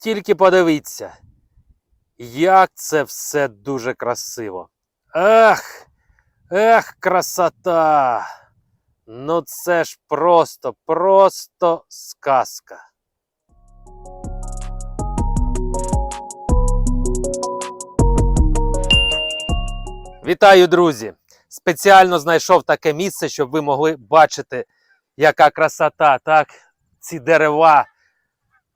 тільки подивіться, як це все дуже красиво. Ех, ех, красота! Ну це ж просто, просто сказка. Вітаю, друзі! Спеціально знайшов таке місце, щоб ви могли бачити, яка красота, так? Ці дерева.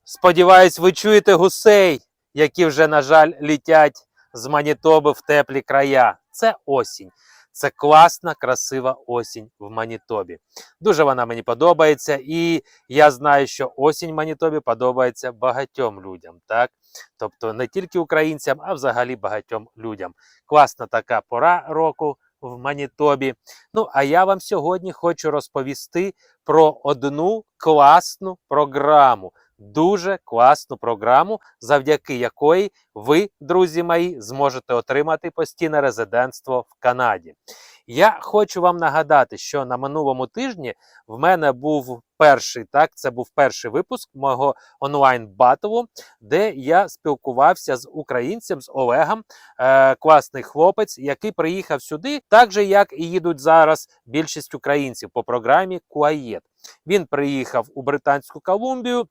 Сподіваюсь, ви чуєте гусей, які вже, на жаль, літять з Манітоби в теплі края. Це осінь. Це класна, красива осінь в Манітобі. Дуже вона мені подобається, і я знаю, що осінь в Манітобі подобається багатьом людям, так? Тобто не тільки українцям, а взагалі багатьом людям. Класна така пора року в Манітобі. Ну, а я вам сьогодні хочу розповісти про одну класну програму. Дуже класну програму, завдяки якої ви, друзі мої, зможете отримати постійне резидентство в Канаді. Я хочу вам нагадати, що на минулому тижні в мене був перший, так, це був перший випуск мого онлайн батлу, де я спілкувався з українцем, з Олегом, е, класний хлопець, який приїхав сюди, так же як і їдуть зараз більшість українців по програмі Куаєт. Він приїхав у Британську Колумбію.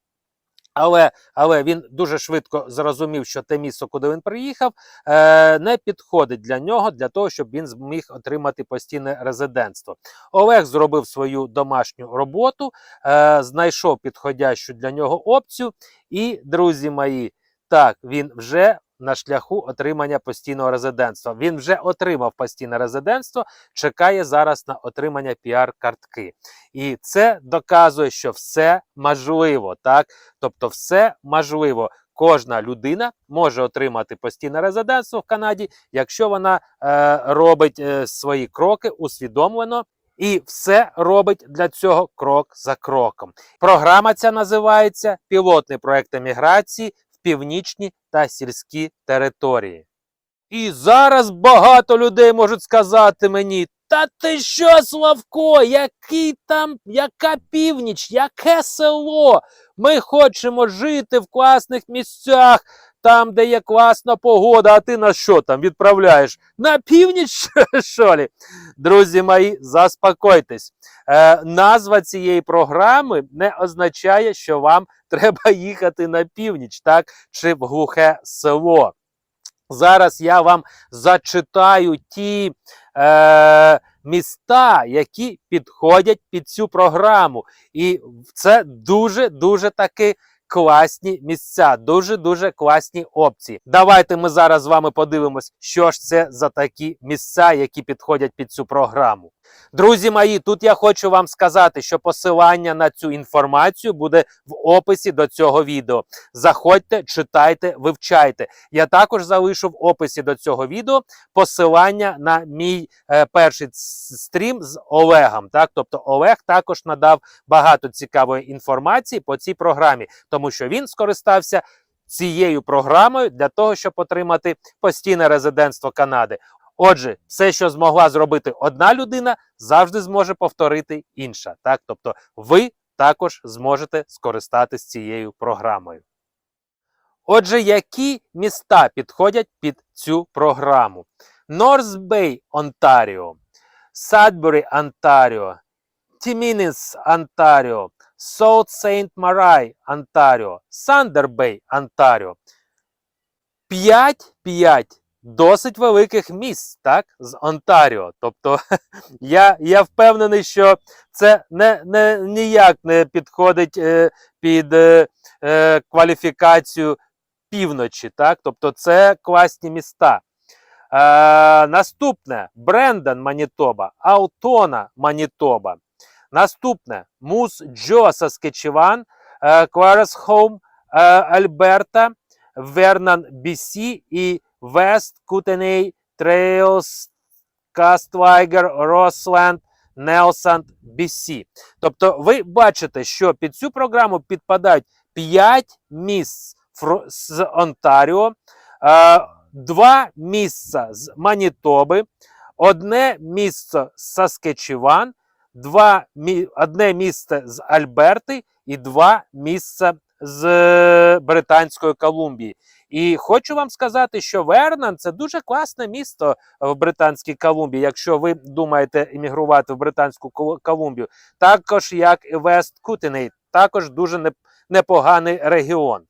Але але він дуже швидко зрозумів, що те місце, куди він приїхав, е, не підходить для нього для того, щоб він зміг отримати постійне резидентство. Олег зробив свою домашню роботу, е, знайшов підходящу для нього опцію. І, друзі мої, так, він вже на шляху отримання постійного резидентства. Він вже отримав постійне резидентство, чекає зараз на отримання піар-картки. І це доказує, що все можливо, так? Тобто, все можливо. Кожна людина може отримати постійне резидентство в Канаді, якщо вона е, робить е, свої кроки усвідомлено і все робить для цього крок за кроком. Програма ця називається Пілотний проект еміграції північні та сільські території. І зараз багато людей можуть сказати мені: та ти що, Славко, який там, яка північ, яке село? Ми хочемо жити в класних місцях, там, де є класна погода, а ти на що там відправляєш? На північ, що лі? Друзі мої, заспокойтесь. Е, назва цієї програми не означає, що вам треба їхати на північ, так, чи в глухе село. Зараз я вам зачитаю ті е, міста, які підходять під цю програму. І це дуже-дуже таки класні місця, дуже-дуже класні опції. Давайте ми зараз з вами подивимось, що ж це за такі місця, які підходять під цю програму. Друзі мої, тут я хочу вам сказати, що посилання на цю інформацію буде в описі до цього відео. Заходьте, читайте, вивчайте. Я також залишу в описі до цього відео посилання на мій е, перший стрім з Олегом. Так, тобто Олег також надав багато цікавої інформації по цій програмі, тому що він скористався. Цією програмою для того, щоб отримати постійне резидентство Канади. Отже, все, що змогла зробити одна людина, завжди зможе повторити інша. Так? Тобто ви також зможете скористатися цією програмою. Отже, які міста підходять під цю програму? Норс Бей, Онтаріо, Садбері, Онтаріо, Тімініс, Онтаріо, Sault Saint Marai, Онтаріо, Сандер Бей, Онтаріо. 5-5 досить великих місць, так, з Онтаріо. Тобто я, я впевнений, що це не, не, ніяк не підходить е, під е, е, кваліфікацію півночі. Так? Тобто це класні міста. Е, наступне Брендан Манітоба, Аутона Манітоба. Наступне Мус Джо Саскечеван, е, Кларес Хоум, е, Альберта, Вернан Бісі і Вест Кутеней, Трейлс, Каствайгер, Росленд, Нелсанд, Бісі. Тобто ви бачите, що під цю програму підпадають 5 місць з Онтаріо, е, 2 місця з Манітоби, одне місце з Саскечеван, два, одне місце з Альберти і два місця з е, Британської Колумбії. І хочу вам сказати, що Вернан це дуже класне місто в Британській Колумбії, якщо ви думаєте іммігрувати в Британську Колумбію, також як і Вест Кутеней, також дуже непоганий регіон.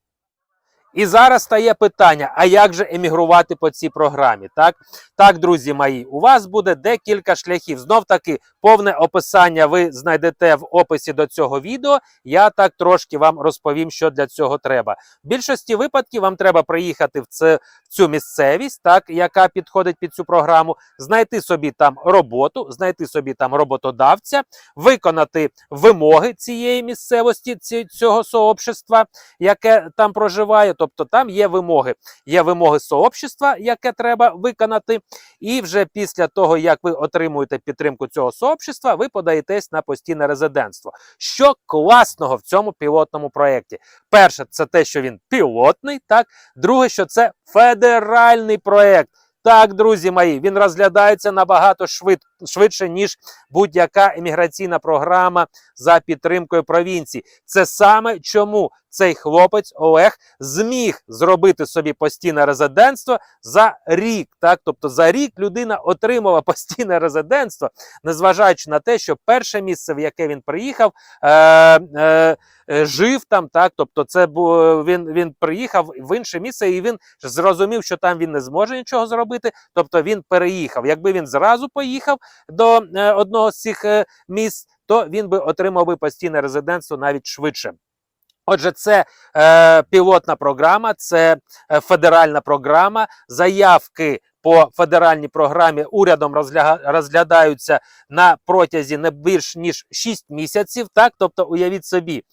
І зараз стає питання: а як же емігрувати по цій програмі? Так, так, друзі мої, у вас буде декілька шляхів. Знов таки, повне описання ви знайдете в описі до цього відео. Я так трошки вам розповім, що для цього треба. В більшості випадків вам треба приїхати в, це, в цю місцевість, так, яка підходить під цю програму, знайти собі там роботу, знайти собі там роботодавця, виконати вимоги цієї місцевості, ці- цього сообщества, яке там проживає. Тобто там є вимоги. Є вимоги сообщества, яке треба виконати. І вже після того, як ви отримуєте підтримку цього сообщества, ви подаєтесь на постійне резидентство. Що класного в цьому пілотному проєкті? Перше, це те, що він пілотний, так. Друге, що це федеральний проєкт. Так, друзі мої, він розглядається набагато швид, швидше, ніж будь-яка еміграційна програма за підтримкою провінції. Це саме чому цей хлопець Олег зміг зробити собі постійне резидентство за рік. Так, тобто за рік людина отримала постійне резидентство, незважаючи на те, що перше місце, в яке він приїхав, е, е, е, жив там. Так, тобто, це бу- він, він приїхав в інше місце, і він зрозумів, що там він не зможе нічого зробити. Тобто він переїхав. Якби він зразу поїхав до е, одного з цих е, місць, то він би отримав би постійне резидентство навіть швидше. Отже, це е, пілотна програма, це е, федеральна програма. Заявки по федеральній програмі урядом розгля... розглядаються на протязі не більш ніж 6 місяців. Так, тобто, уявіть собі.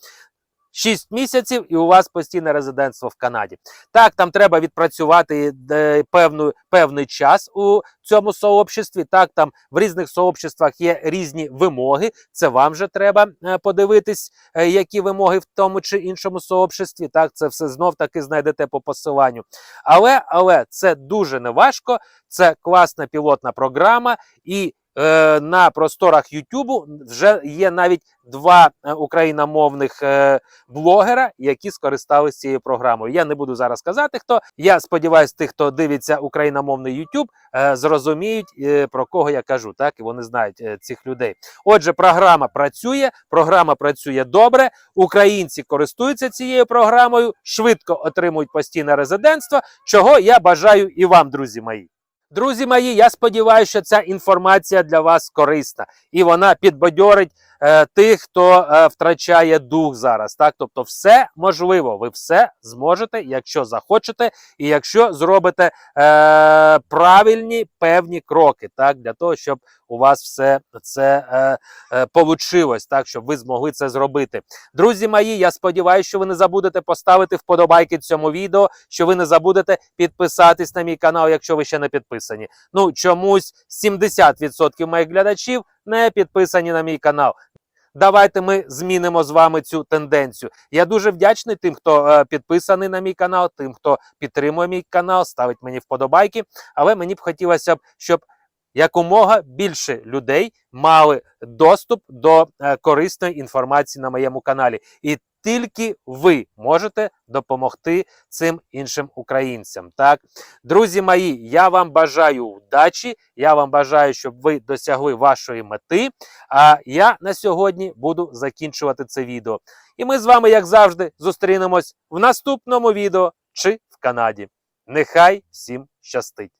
6 місяців і у вас постійне резидентство в Канаді. Так, там треба відпрацювати е, певну, певний час у цьому сообществі. Так, там в різних сообществах є різні вимоги. Це вам же треба е, подивитись, е, які вимоги в тому чи іншому сообществі. Так, це все знов таки знайдете по посиланню. Але, але це дуже неважко, це класна пілотна програма, і е, на просторах Ютубу вже є навіть два е, україномовних е, блогера, які скористалися цією програмою. Я не буду зараз казати, хто. Я сподіваюся, тих, хто дивиться україномовний е, зрозуміють про кого я кажу. Так і вони знають цих людей. Отже, програма працює, програма працює добре. Українці користуються цією програмою, швидко отримують постійне резидентство, чого я бажаю і вам, друзі мої. Друзі мої, я сподіваюся, що ця інформація для вас корисна. І вона підбадьорить е, тих, хто е, втрачає дух зараз. Так, тобто, все можливо, ви все зможете, якщо захочете, і якщо зробите е, правильні певні кроки, так для того, щоб у вас все це е, е, так щоб ви змогли це зробити. Друзі мої, я сподіваюся, що ви не забудете поставити вподобайки цьому відео, що ви не забудете підписатись на мій канал, якщо ви ще не підписані. Ну чомусь 70% моїх глядачів не підписані на мій канал. Давайте ми змінимо з вами цю тенденцію. Я дуже вдячний тим, хто е, підписаний на мій канал, тим, хто підтримує мій канал, ставить мені вподобайки. Але мені б хотілося б, щоб якомога більше людей мали доступ до е, корисної інформації на моєму каналі. І тільки ви можете допомогти цим іншим українцям. Так, друзі мої, я вам бажаю вдачі. Я вам бажаю, щоб ви досягли вашої мети. А я на сьогодні буду закінчувати це відео. І ми з вами, як завжди, зустрінемось в наступному відео чи в Канаді. Нехай всім щастить!